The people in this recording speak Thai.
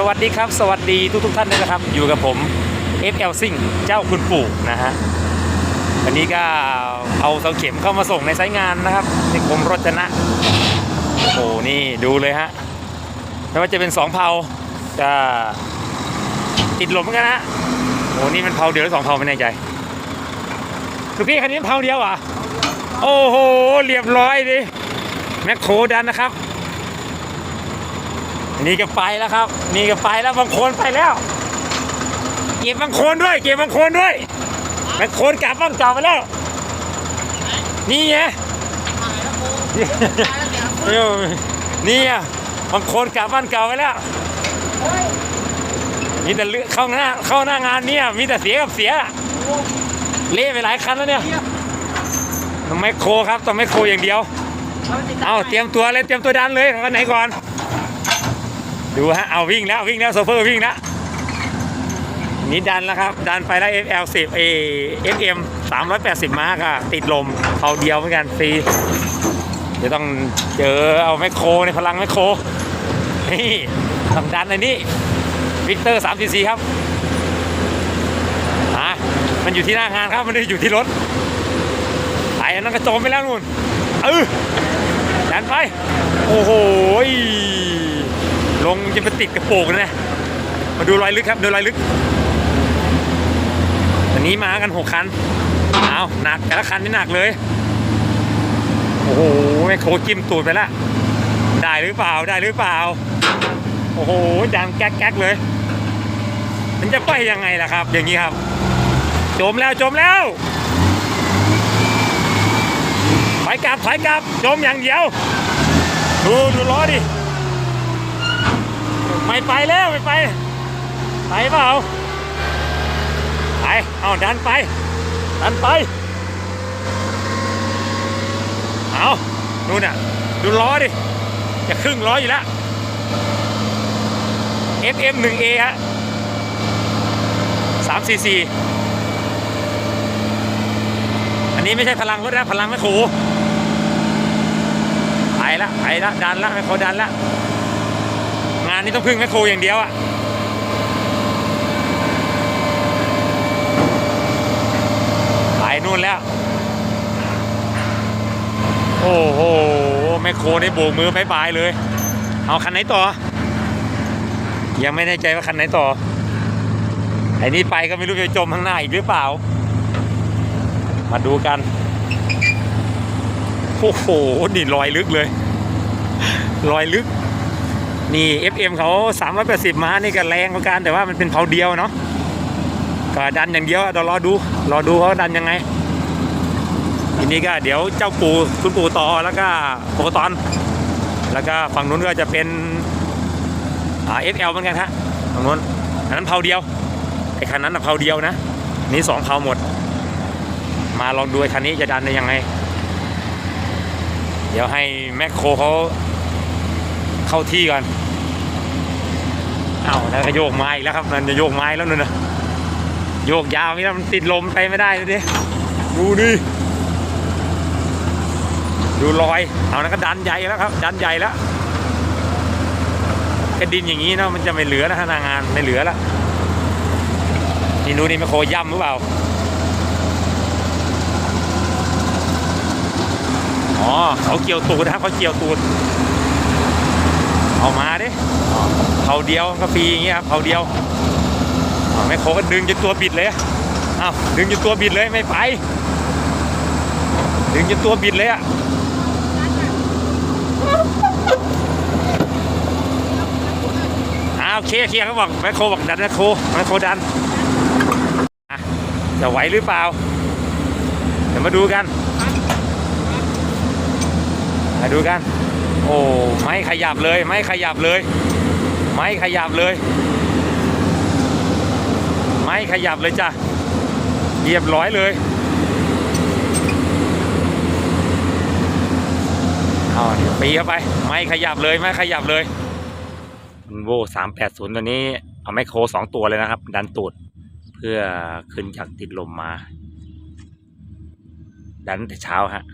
สวัสดีครับ สวัสดีทุกทุกท่านนะครับ อยู่กับผม FL ซิ่งเจ้าคุณปู่นะฮะวันนี้ก็เอาเสาเข็มเข้ามาส่งในไซต์งานนะครับในกรมรถนะโอ้โหนี่ดูเลยฮะไม่ว่าจะเป็นสองเผาจะติดลมเหมือนกันนะโอ้นี่มันเผาเดียวหรือสองเผาไม่แน่ใจคือพี่คันนี้เผาเดียวอะโอ้โหเรียบร้อยดิแมคโครดันนะครับ นี่ก็ไปแล้วครับ นี่ก็ไปแล้วบางโคนไปแล้ว เก็บบางโคนด้วย เก็บบางโคนด้วยบางโคนกลับบ้านเก่าไปแล้ว นี่ไงเอ้านี่อะบางโคนกลับบ้านเก่าไปแล้วมีแต่เลือกเข้าหน้าเข้าหน้างานเนี่ยมีแต่เสียกับเสียเละไปหลายคันแล้วเนี่ยต้องไมคโคครับต้องไมคโคอย่างเดียว เอาเตรียมตัวเลยเตรียมตัวดันเลยคันไหนก่อน ดูฮะ เอาวิ่งแล้ววิ่งแล้วโซเฟอร์วิ่งแล้วนี่ดันแล้วครับ ดันไปแล้ว FL 10 A FM 380มาร์กอะติดลมเขาเดียวเหมือนกันฟรีจะต้องเจอเอาแมคโครในพลังแมคโครนี่ต้องดันในนี่วิกเตอร์3 c c ครับอะมันอยู่ที่หน้างานครับ มันไม่ได้อยู่ที่รถไอ้อันนั้นกระโจมไปแล้วนู่นเออดันไป โอ้โห ลงจะไปติดกระโปรงนะมาดูรอยลึกครับดูรอยลึกอันนี้มากันหกคันเอาหนักแต่ละคันนี่หนักเลย โอ้โหแม่โคจิ้มตูดไปละได้หรือเปล่าได้หรือเปล่า โอ้โหดังแก๊กแก๊กเลยมันจะไปยังไงล่ะครับ อย่างนี้ครับ จมแล้วจมแล้วถอยกลับถอยกลับจมอย่างเดียว ดูดูล้อดิ ไม่ไปแล้วไม่ไป ไปเปล่าไปเอาดันไป ดันไป เอาดูน่ะ ดูล้อดิ จะครึ่งล้ออยู่แล้ว FM 1A ฮะ3 cc อันนี้ไม่ใช่พลังรถนะ พลังแม่โคไปละไปละดันละแม่โคดันละานนี้ต้องพึ่งแมคโครอย่างเดียวอะไปนู่นแล้ว โอ้โหแมคโครได้โบกมือบายบายเลย เอาคันไหนต่อ ยังไม่แน่ใจว่าคันไหนต่อไอ้นี่ไปก็ไม่รู้จะจมข้างหน้าอีกหรือเปล่า มาดูกัน โอ้โหนี่รอยลึกเลยรอยลึก นี่ FM เขา 380 ม้านี่ก็แรงเหมือนกันแต่ว่ามันเป็นเผาเดียวเนาะก็ดันอย่างเดียวเดี๋ยวรอดู รอดูเขาดันยังไง ทีนี้ก็เดี๋ยวเจ้าปู่คุณปู่ต่อแล้วก็โปรตอน แล้วก็ฝั่งนู้นก็จะเป็นอ่า FL เหมือนกันฮะฝั่งนู้นอันนั้นเผาเดียวไอ้คันนั้นเผาเดียวนะ นี่สองเผาหมด มาลองดูไอ้คันนี้จะดันได้ยังไง เดี๋ยวให้แมคโครเขา เข้าที่ก่อนเอาแล้วก็โยกไม้อีกแล้วครับ มันจะโยกไม้แล้วนู่นนะโยกยาวนี่มันติดลมไปไม่ได้เลยดิดูดิดูรอย เอานั้นก็ดันใหญ่แล้วครับ ดันใหญ่แล้วกระดินอย่างนี้เนาะมันจะไม่เหลือนะทางานไม่เหลือละนี่ดูนี่แมคโครย่ำหรือเปล่าอ๋อเขาเกี่ยวตูดนะครับเขาเกี่ยวตูด เอามาดิเขาเดียวก็ฟรีอย่างเงี้ยครับเขาเดียวแม่โคก็ดึงจนตัวบิดเลยอะอ้าวดึงจนตัวบิดเลยไม่ไป ดึงจนตัวบิดเลยอะอ้าวเคียร์เคียร์เขาบอกแม่โคบอกดันแม่โคแม่โคดันจะไหวหรือเปล่า เดี๋ยวมาดูกัน มาดูกัน โอ้ไม่ขยับเลย ไม่ขยับเลย ไม่ขยับเลย ไม่ขยับเลยจ้ะเรียบร้อยเลยเอาเดี๋ยวปีเข้าไป ไม่ขยับเลยไม่ขยับเลยโวสามแปดศูนย์ตัวนี้ เอาไมโครสองตัวเลยนะครับ ดันตูดเพื่อขึ้นจากติดลมมา ดันแต่เช้าฮะ